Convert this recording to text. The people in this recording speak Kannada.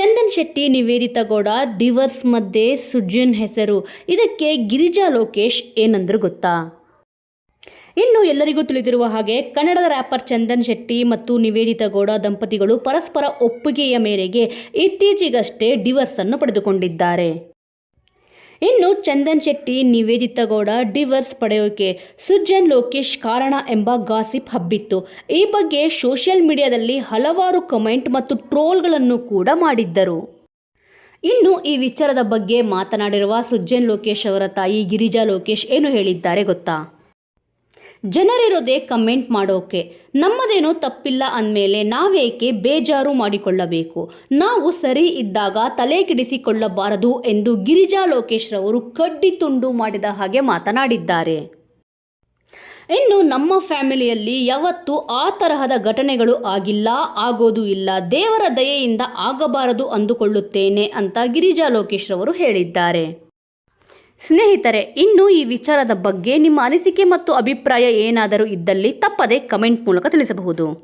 ಚಂದನ್ ಶೆಟ್ಟಿ, ನಿವೇದಿತಾ ಗೌಡ, ಡಿವರ್ಸ್ ಮಧ್ಯೆ ಸುಜನ್ ಹೆಸರು. ಇದಕ್ಕೆ ಗಿರಿಜಾ ಲೋಕೇಶ್ ಏನಂದ್ರು ಗೊತ್ತಾ? ಇನ್ನು ಎಲ್ಲರಿಗೂ ತಿಳಿದಿರುವ ಹಾಗೆ ಕನ್ನಡದ ರ್ಯಾಪರ್ ಚಂದನ್ ಶೆಟ್ಟಿ ಮತ್ತು ನಿವೇದಿತಾ ಗೌಡ ದಂಪತಿಗಳು ಪರಸ್ಪರ ಒಪ್ಪಿಗೆಯ ಮೇರೆಗೆ ಇತ್ತೀಚೆಗಷ್ಟೇ ಡಿವರ್ಸ್ ಅನ್ನು ಪಡೆದುಕೊಂಡಿದ್ದಾರೆ. ಇನ್ನು ಚಂದನ್ ಶೆಟ್ಟಿ, ನಿವೇದಿತಾ ಗೌಡ, ಡಿವರ್ಸ್ ಪಡೆಯೋಕೆ ಸುಜನ್ ಲೋಕೇಶ್ ಕಾರಣ ಎಂಬ ಗಾಸಿಪ್ ಹಬ್ಬಿತ್ತು. ಈ ಬಗ್ಗೆ ಸೋಷಿಯಲ್ ಮೀಡಿಯಾದಲ್ಲಿ ಹಲವಾರು ಕಮೆಂಟ್ ಮತ್ತು ಟ್ರೋಲ್ಗಳನ್ನು ಕೂಡ ಮಾಡಿದ್ದರು. ಇನ್ನು ಈ ವಿಚಾರದ ಬಗ್ಗೆ ಮಾತನಾಡಿರುವ ಸುಜನ್ ಲೋಕೇಶ್ ಅವರ ತಾಯಿ ಗಿರಿಜಾ ಲೋಕೇಶ್ ಏನು ಹೇಳಿದ್ದಾರೆ ಗೊತ್ತಾ? ಜನರಿರೋದೇ ಕಮೆಂಟ್ ಮಾಡೋಕೆ. ನಮ್ಮದೇನೋ ತಪ್ಪಿಲ್ಲ ಅಂದಮೇಲೆ ನಾವೇಕೆ ಬೇಜಾರು ಮಾಡಿಕೊಳ್ಳಬೇಕು? ನಾವು ಸರಿ ಇದ್ದಾಗ ತಲೆ ಕೆಡಿಸಿಕೊಳ್ಳಬಾರದು ಎಂದು ಗಿರಿಜಾ ಲೋಕೇಶ್ ರವರು ಕಡ್ಡಿ ತುಂಡು ಮಾಡಿದ ಹಾಗೆ ಮಾತನಾಡಿದ್ದಾರೆ. ಇನ್ನು ನಮ್ಮ ಫ್ಯಾಮಿಲಿಯಲ್ಲಿ ಯಾವತ್ತೂ ಆ ತರಹದ ಘಟನೆಗಳು ಆಗಿಲ್ಲ, ಆಗೋದು ಇಲ್ಲ. ದೇವರ ದಯೆಯಿಂದ ಆಗಬಾರದು ಅಂದುಕೊಳ್ಳುತ್ತೇನೆ ಅಂತ ಗಿರಿಜಾ ಲೋಕೇಶ್ ರವರು ಹೇಳಿದ್ದಾರೆ. ಸ್ನೇಹಿತರೆ, ಇನ್ನು ಈ ವಿಚಾರದ ಬಗ್ಗೆ ನಿಮ್ಮ ಅನಿಸಿಕೆ ಮತ್ತು ಅಭಿಪ್ರಾಯ ಏನಾದರೂ ಇದ್ದಲ್ಲಿ ತಪ್ಪದೆ ಕಮೆಂಟ್ ಮೂಲಕ ತಿಳಿಸಬಹುದು.